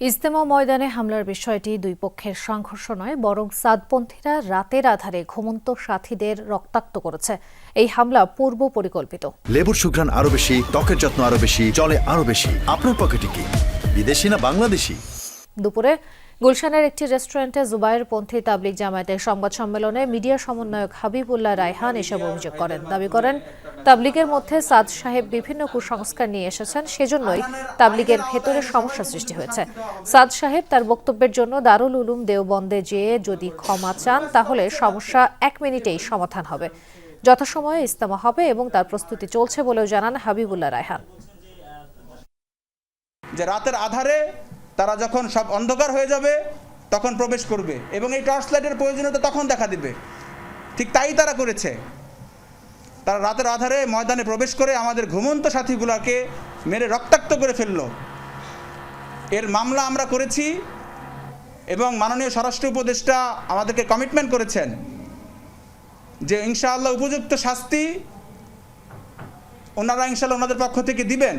ইজতেমা ময়দানে হামলার বিষয়টি দুই পক্ষের সংঘর্ষ নয় বরং সাদপন্থীরা রাতের আধারে ঘুমন্ত সাথীদের রক্তাক্ত করেছে। এই হামলা পূর্ব পরিকল্পিত। লেবুর সুঘ্রাণ আরও বেশি ত্বকের যত্ন আরও বেশি জলে আরও বেশি। আপনার পকেটে কি? বিদেশি না বাংলাদেশি? দুপুরে গুলশানের একটি রেস্টুরেন্টে জুবাইর পন্থী তাবলিগ জামায়াতের সংবাদ সম্মেলনে মিডিয়া সমন্বয়ক হাবিবুল্লাহ রায়হান এসব অভিযোগ করেন। দাবি করেন, তাবলিগের মধ্যে সাদ সাহেব বিভিন্ন কুসংস্কার নিয়ে এসেছেন, সেজন্যই তাবলিগের ভেতরে সমস্যা সৃষ্টি হয়েছে। সাদ সাহেব তার বক্তব্যের জন্য দারুল উলুম দেওবন্দে যেয়ে যদি ক্ষমা চান, তাহলে সমস্যা এক মিনিটেই সমাধান হবে। যথাসময়ে ইস্তেমা হবে এবং তার প্রস্তুতি চলছে বলেও জানান হাবিবুল্লাহ রায়হান। যে রাতের আধারে তারা যখন সব অন্ধকার হয়ে যাবে, তখন প্রবেশ করবে এবং এই টর্চ লাইটের প্রয়োজনীয়তা তখন দেখা দিবে। ঠিক তাই তারা করেছে। তারা রাতের আধারে ময়দানে প্রবেশ করে আমাদের ঘুমন্ত সাথীগুলোকে মেরে রক্তাক্ত করে ফেলল। এর মামলা আমরা করেছি এবং মাননীয় স্বরাষ্ট্র উপদেষ্টা আমাদেরকে কমিটমেন্ট করেছেন যে ইনশাআল্লাহ উপযুক্ত শাস্তি ওনারা ইনশাআল্লাহ ওনাদের পক্ষ থেকে দিবেন।